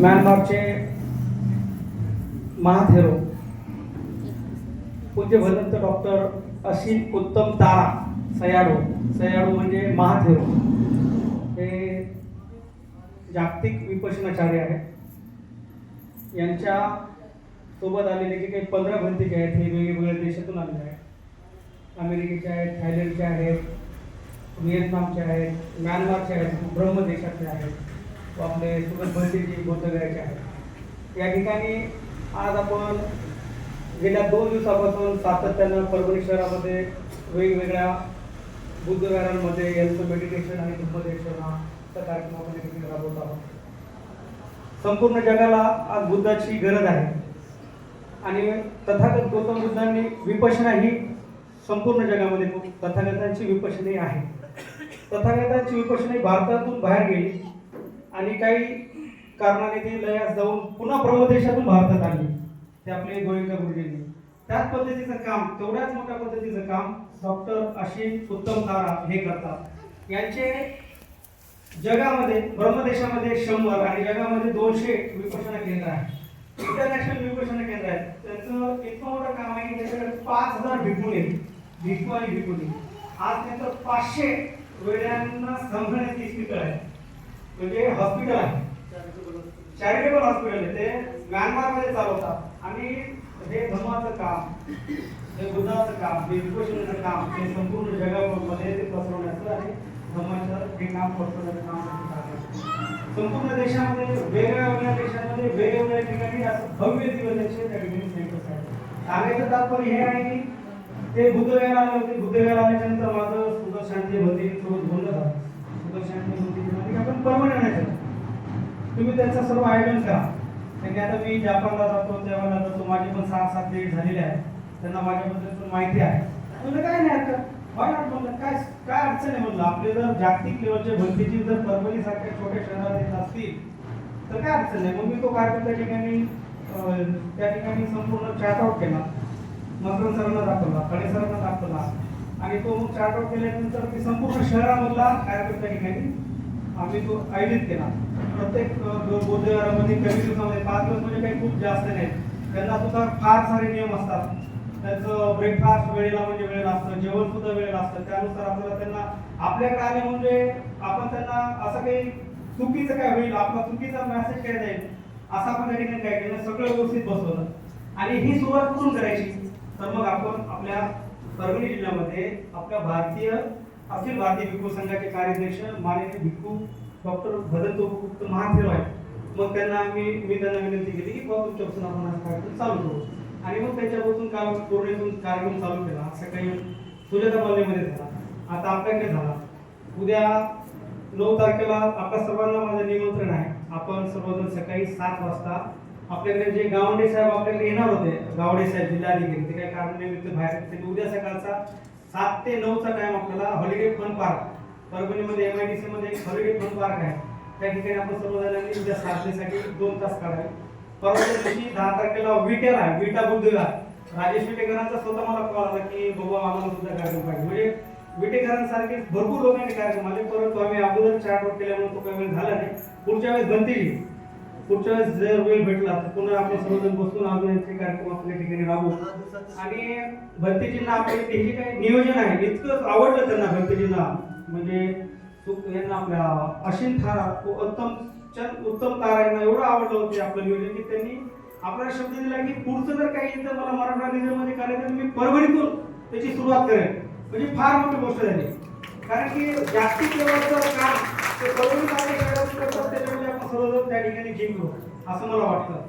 म्यानमारचे महाथेरो पूज्य भदंत डॉक्टर असीम उत्तम तारा सयाडो सयाडो म्हणजे महाथेरो. हे जागतिक विपशनाचार्य आहेत. यांच्या सोबत आलेले जे काही पंधरा भंतीचे आहेत हे वेगवेगळ्या देशातून आलेले आहेत. अमेरिकेचे आहेत थायलंडचे आहेत व्हिएतनामचे आहेत म्यानमारचे आहेत ब्रह्मदेशातले आहेत. आपले सुगत भंतीचे बौद्धगयाचे आहेत या ठिकाणी आज आपण गेल्या दोन दिवसापासून सातत्यानं परभणी शहरामध्ये वेगवेगळ्या बुद्धविहारांमध्ये यांचं मेडिटेशन आणि धर्मदेशनाचा कार्यक्रम आपण या ठिकाणी राबवत आहोत. संपूर्ण जगाला आज बुद्धाची गरज आहे. आणि तथागत गौतम बुद्धांनी विपशना ही संपूर्ण जगामध्ये तथागतांची विपशनी आहे. तथागतांची विपशना ही भारतातून बाहेर गेली. आणि काही कारणाने ते लयास जाऊन पुन्हा ब्रह्मदेशातून भारतात आले. ते आपले गोविंद गुरुजींनी. त्याच पद्धतीचं काम तेवढ्याच मोठ्या पद्धतीचं काम डॉक्टर अशित उत्तम तारा हे करतात. यांचे जगामध्ये ब्रह्मदेशामध्ये शंभर आणि जगामध्ये दोनशे विपशना केंद्र आहे इंटरनॅशनल विपशना केंद्र आहे त्यांचं इतकं मोठं काम आहे की त्याच्याकडे पाच हजार भिकून येईल. भिकू आणि भिकुनी. आज त्यांचं पाचशे वेड्यांना सांभाळण्याची स्थिती आहे म्हणजे हॉस्पिटल आहे. चॅरिटेबल हॉस्पिटल आहे. ते म्यानमारमध्ये चालवतात. आणि हे धर्माचं काम हे बुद्धाचं काम हे विपशनाचं काम हे संपूर्ण जगामध्ये ते पसरवण्याचं आणि धर्माचं हे काम पसरवण्याचं काम संपूर्ण देशामध्ये वेगवेगळ्या देशामध्ये वेगवेगळ्या ठिकाणी असं भव्य दिवसाचे त्या ठिकाणी सेंटर्स आहेत सांगायचं तात्पर्य हे आहे की ते बुद्धगयाला आले होते. बुद्धगयाला आल्यानंतर माझं सुद्धा शांती होती सोबत बोलणं झालं सुदर्शन शांती भंती म्हणजे आपण परमनंट आहे तुम्ही त्याचं सर्व आयोजन करा. कारण आता मी जापानला जातो तेव्हा जातो माझे पण सहा सात डेट झालेले आहेत. त्यांना माझ्याबद्दल पण माहिती आहे. म्हणलं काय नाही हरकत Why म्हणलं काय काय अडचण आहे? म्हणलं आपले जर जागतिक लेवलच्या भरतीची जर परभणी सारख्या छोट्या शहरात येत असतील तर काय अडचण नाही. मग मी तो कार्यक्रम त्या ठिकाणी त्या ठिकाणी संपूर्ण चॅट आउट केला. मकरन सरांना दाखवला कडे सरांना दाखवला. आणि तो मग चार्ट आउट केल्यानंतर ती संपूर्ण शहरामधला कार्यक्रम त्या ठिकाणी आम्ही तो आयोजित केला. प्रत्येक अ, बौद्ध कमी दिवसामध्ये पाच दिवस म्हणजे काही खूप जास्त नाही. त्यांना सुद्धा फार सारे नियम असतात. त्यांचं ब्रेकफास्ट वेळेला म्हणजे वेळेला असतं जेवण सुद्धा वेळेला असतं त्यानुसार आपल्याला त्यांना आपल्याकडे आले म्हणजे आपण त्यांना असं काही चुकीचं काय होईल आपला चुकीचा मेसेज काय जाईल असं आपण त्या ठिकाणी काय केलं सगळं व्यवस्थित बसवलं. आणि ही सुरुवात कुठून करायची? तर मग आपण आपल्या परभणी जिल्ह्यामध्ये आपल्या भारतीय अखिल भारतीय भिक्खू संघाचे कार्याध्यक्ष माननीय भिक्खू डॉक्टर भदंत गुप्त महाथेरो आहेत. मग त्यांना आम्ही मी त्यांना विनंती केली की बाबा तुमच्यापासून आपण हा कार्यक्रम चालू करू. आणि मग त्याच्यापासून काल पूर्णेतून कार्यक्रम चालू केला. सकाळी सुजाता कॉलनीमध्ये झाला. आता आपल्याकडे झाला. उद्या नऊ तारखेला आपल्या सर्वांना माझं निमंत्रण आहे. आपण सर्वजण सकाळी सात वाजता आपल्याकडे जे गावडे साहेब आपल्याकडे येणार होते गावडे साहेब जिल्हाधिकारी ते काही कारणानिमित्त बाहेर आहेत. उद्या सकाळचा सात ते नऊचा टाइम आपल्याला हॉलिडे फन पार्क परभणीमध्ये एम आय डी सी मध्ये एक हॉलिडे फन पार्क आहे. त्या ठिकाणी आपण सर्वजणांनी उद्या साधनेसाठी दोन तास काढावे. परवाच्या दिवशी दहा तारखेला विटेल आहे विटा बुद्धविहार राजेश विटेकरांचा स्वतः मला कॉल आला की बाबा आम्हाला सुद्धा कार्यक्रम पाहिजे. म्हणजे विटेकरांसारखे भरपूर लोकांनी कार्यक्रम आले परंतु आम्ही अगोदर चार आउट केल्यामुळे तो काही वेळ झाला नाही. पुढच्या वेळेस बनतील पुढच्या वेळेस जर वेळ भेटला तर पुन्हा आपण सर्वजण बसून अजून यांचे कार्यक्रम आपल्या ठिकाणी राहू. आणि भरतीजींना आपले ते जे काही नियोजन आहे इतकंच आवडलं त्यांना भरतीजींना म्हणजे यांना आपल्या अशिन थारा उत्तम चंद उत्तम तारा यांना एवढं आवडलं होतं आपलं नियोजन की त्यांनी आपल्याला शब्द दिला की पुढचं जर काही जर मला मराठा रिजनमध्ये करायचं मी परभणीतून त्याची सुरुवात करेन. म्हणजे फार मोठी गोष्ट झाली. कारण की जागतिक लेवलचं काम ते परभणी सारख्या शहरात करतात असं मला वाटतं.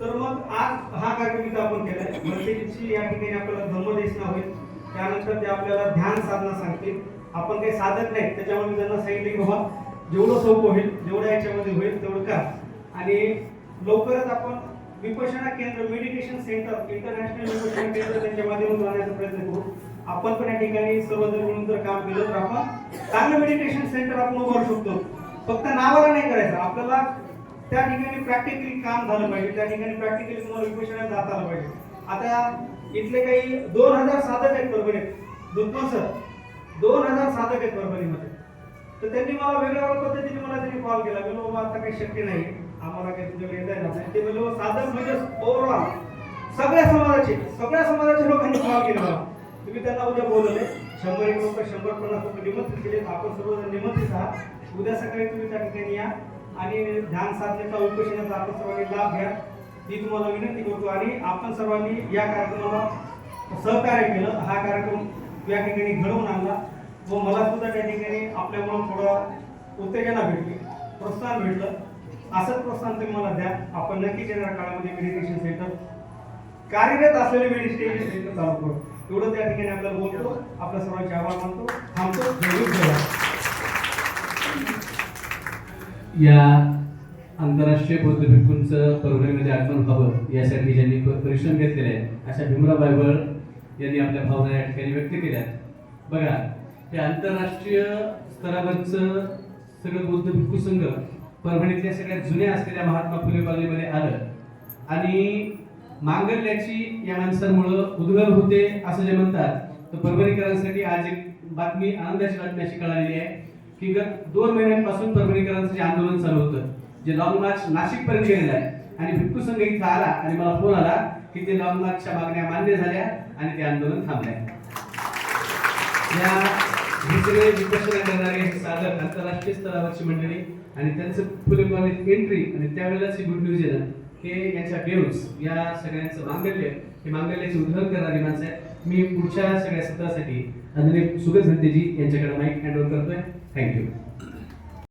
तर मग आज हा कार्यक्रम इथं आपण केलाय. भरतीची या ठिकाणी आपल्याला धर्मदेशना होईल. त्यानंतर ते आपल्याला ध्यान साधना सांगतील. आपण काही साधत नाही त्याच्यामुळे त्यांना सांगितले की बाबा जेवढं सोपं होईल जेवढं याच्यामध्ये होईल तेवढं का आणि लवकरच आपण विपशना केंद्र मेडिटेशन सेंटर इंटरनॅशनल विपशना केंद्र त्यांच्या माध्यमातून आणण्याचा प्रयत्न करू. आपण पण या ठिकाणी सर्वजण मिळून जर काम केलं तर आपण चांगलं मेडिटेशन सेंटर आपण उभारू शकतो. फक्त नावाला नाही करायचं. आपल्याला त्या ठिकाणी प्रॅक्टिकली काम झालं पाहिजे. त्या ठिकाणी प्रॅक्टिकली तुम्हाला विपशनात जात आलं पाहिजे. आता इथले काही दोन हजार साधक आहेत परभणीत. दुधन सर दोन हजार साधक आहेत परभणीमध्ये. तर त्यांनी मला वेगळ्या पद्धतीने मला त्यांनी कॉल केला. मी बाबा आता काही शक्य नाही. आम्हाला काही तुझ्याकडे येता येणार नाही. ते म्हणजे साधक म्हणजे ओव्हरऑल सगळ्या समाजाचे सगळ्या समाजाच्या लोकांनी कॉल केला मला तुम्ही त्यांना उद्या बोलवले शंभर एक लोक शंभर पन्नास लोक निमंत्रित केले आपण सर्वजण निमंत्रित आहात. उद्या सकाळी तुम्ही त्या ठिकाणी या. आणि ध्यान साधनेचा उपोषणाचा आपण सर्वांनी लाभ घ्या. ही तुम्हाला विनंती करतो आणि आपण सर्वांनी या कार्यक्रमाला सहकार्य केलं. हा कार्यक्रम या ठिकाणी घडवून आणला व मला सुद्धा त्या ठिकाणी आपल्यामुळं थोडं उत्तेजना भेटली प्रोत्साहन भेटलं. असंच प्रोत्साहन तुम्ही मला द्या. आपण नक्कीच येणाऱ्या काळामध्ये मेडिटेशन सेंटर कार्यरत असलेले मेडिटेशन सेंटर चालू करू. एवढं त्या ठिकाणी आपल्याला बोलतो. आपल्या सर्वांचे आभार मानतो. या आंतरराष्ट्रीय बौद्ध भिक्खूंचं परभणीमध्ये आगमन व्हावं यासाठी ज्यांनी परिश्रम घेतलेले आहेत अशा भीमराव बायबळ यांनी आपल्या भावना या ठिकाणी व्यक्त केल्या बघा हे आंतरराष्ट्रीय स्तरावरचं सगळं बौद्ध भिक्खू संघ परभणीतल्या सगळ्यात जुन्या असलेल्या महात्मा फुले कॉलनीमध्ये आलं. आणि मांगल्याची या माणसांमुळं उद्गल होते असं जे म्हणतात तर परभणीकरांसाठी आज एक बातमी आनंदाची बातमी अशी कळालेली आहे. की गत दोन महिन्यांपासून परभणीकरांचं जे आंदोलन चालू होतं जे लॉंग मार्च नाशिक पर्यंत गेलेलं आहे आणि भिक्खू संघ इथं आला आणि मला फोन आला की ते लॉंग मार्चच्या मागण्या मान्य झाल्या आणि ते आंदोलन थांबले या हे सगळे विपक्षणा करणारे साधक आंतरराष्ट्रीय स्तरावरची मंडळी आणि त्यांचं फुले कॉलेज एंट्री आणि त्यावेळेलाच ही गुड न्यूज आहे हे याच्या वेव्स या सगळ्यांचं मांगल्य हे मांगल्याचे उद्धरण करणारी माणसं आहेत. मी पुढच्या सगळ्या सत्रासाठी आदरणीय सुगत भंतेजी यांच्याकडे माईक हँड ओव्हर करतोय. Thank you